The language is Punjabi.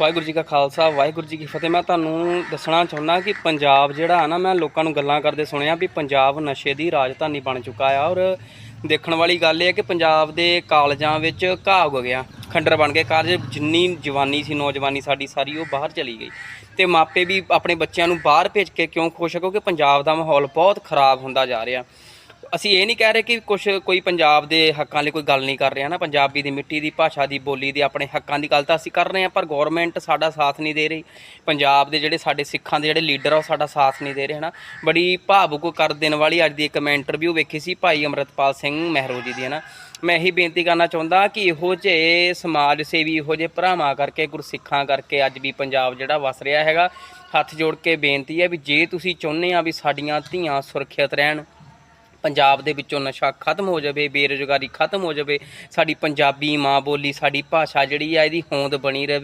ਵਾਹਿਗੁਰੂ ਜੀ ਕਾ ਖਾਲਸਾ, ਵਾਹਿਗੁਰੂ ਜੀ ਕੀ ਫਤਿਹ। ਮੈਂ ਤੁਹਾਨੂੰ ਦੱਸਣਾ ਚਾਹੁੰਦਾ ਕਿ ਪੰਜਾਬ ਜਿਹੜਾ ਆ ਨਾ, ਮੈਂ ਲੋਕਾਂ ਨੂੰ ਗੱਲਾਂ ਕਰਦੇ ਸੁਣਿਆ ਵੀ ਪੰਜਾਬ ਨਸ਼ੇ ਦੀ ਰਾਜਧਾਨੀ ਬਣ ਚੁੱਕਾ ਆ ਔਰ ਦੇਖਣ ਵਾਲੀ ਗੱਲ ਇਹ ਹੈ ਕਿ ਪੰਜਾਬ ਦੇ ਕਾਲਜਾਂ ਵਿੱਚ ਘਾਹ ਹੋ ਗਿਆ, ਖੰਡਰ ਬਣ ਗਏ। ਕਾਲਜ ਜਿੰਨੀ ਜਵਾਨੀ ਸੀ, ਨੌਜਵਾਨੀ ਸਾਡੀ ਸਾਰੀ, ਉਹ ਬਾਹਰ ਚਲੀ ਗਈ। ਤੇ ਮਾਪੇ ਵੀ ਆਪਣੇ ਬੱਚਿਆਂ ਨੂੰ ਬਾਹਰ ਭੇਜ ਕੇ ਕਿਉਂ ਖੁਸ਼ ਆ? ਕਿਉਂਕਿ ਪੰਜਾਬ ਦਾ ਮਾਹੌਲ ਬਹੁਤ ਖਰਾਬ ਹੁੰਦਾ ਜਾ ਰਿਹਾ। ਅਸੀਂ ਇਹ ਨਹੀਂ ਕਹਿ ਰਹੇ ਕਿ ਕੁਝ ਕੋਈ ਪੰਜਾਬ ਦੇ ਹੱਕਾਂ ਲਈ ਕੋਈ ਗੱਲ ਨਹੀਂ ਕਰ ਰਿਹਾ ਨਾ। ਪੰਜਾਬੀ ਦੀ ਮਿੱਟੀ ਦੀ, ਭਾਸ਼ਾ ਦੀ, ਬੋਲੀ ਦੀ ਆਪਣੇ ਹੱਕਾਂ ਦੀ ਗੱਲ ਤਾਂ ਅਸੀਂ ਕਰ ਰਹੇ ਹਾਂ, ਪਰ ਗਵਰਨਮੈਂਟ ਸਾਡਾ ਸਾਥ ਨਹੀਂ ਦੇ ਰਹੀ। ਪੰਜਾਬ ਦੇ ਜਿਹੜੇ ਸਾਡੇ ਸਿੱਖਾਂ ਦੇ ਜਿਹੜੇ ਲੀਡਰ ਆ, ਉਹ ਸਾਡਾ ਸਾਥ ਨਹੀਂ ਦੇ ਰਹੇ, ਹਨਾ। ਬੜੀ ਭਾਵੁਕ ਕਰ ਦੇਣ ਵਾਲੀ ਅੱਜ ਦੀ ਇੱਕ ਮੈਂ ਇੰਟਰਵਿਊ ਵੇਖੀ ਸੀ, ਭਾਈ ਅਮਰਤਪਾਲ ਸਿੰਘ ਮਹਿਰੋ ਜੀ ਦੀ, ਹਨਾ। ਮੈਂ ਇਹੀ ਬੇਨਤੀ ਕਰਨਾ ਚਾਹੁੰਦਾ ਕਿ ਇਹੋ ਜਿਹੇ ਸਮਾਜ ਸੇਵੀ, ਇਹੋ ਜਿਹੇ ਭਰਾਵਾਂ ਕਰਕੇ, ਗੁਰਸਿੱਖਾਂ ਕਰਕੇ ਅੱਜ ਵੀ ਪੰਜਾਬ ਜਿਹੜਾ ਵਸ ਰਿਹਾ ਹੈਗਾ, ਹੱਥ ਜੋੜ ਕੇ ਬੇਨਤੀ ਹੈ ਵੀ ਜੇ ਤੁਸੀਂ ਚਾਹੁੰਦੇ ਆ ਵੀ ਸਾਡੀਆਂ ਧੀਆਂ ਸੁਰੱਖਿਅਤ ਰਹਿਣ ਪੰਜਾਬ ਦੇ ਵਿੱਚੋਂ ਨਸ਼ਾ ਖਤਮ ਹੋ ਜਾਵੇ, ਬੇਰੁਜ਼ਗਾਰੀ ਖਤਮ ਹੋ ਜਾਵੇ, ਸਾਡੀ ਪੰਜਾਬੀ ਮਾਂ ਬੋਲੀ, ਸਾਡੀ ਭਾਸ਼ਾ ਜਿਹੜੀ ਆ, ਇਹਦੀ ਹੋਂਦ ਬਣੀ ਰਹੇ।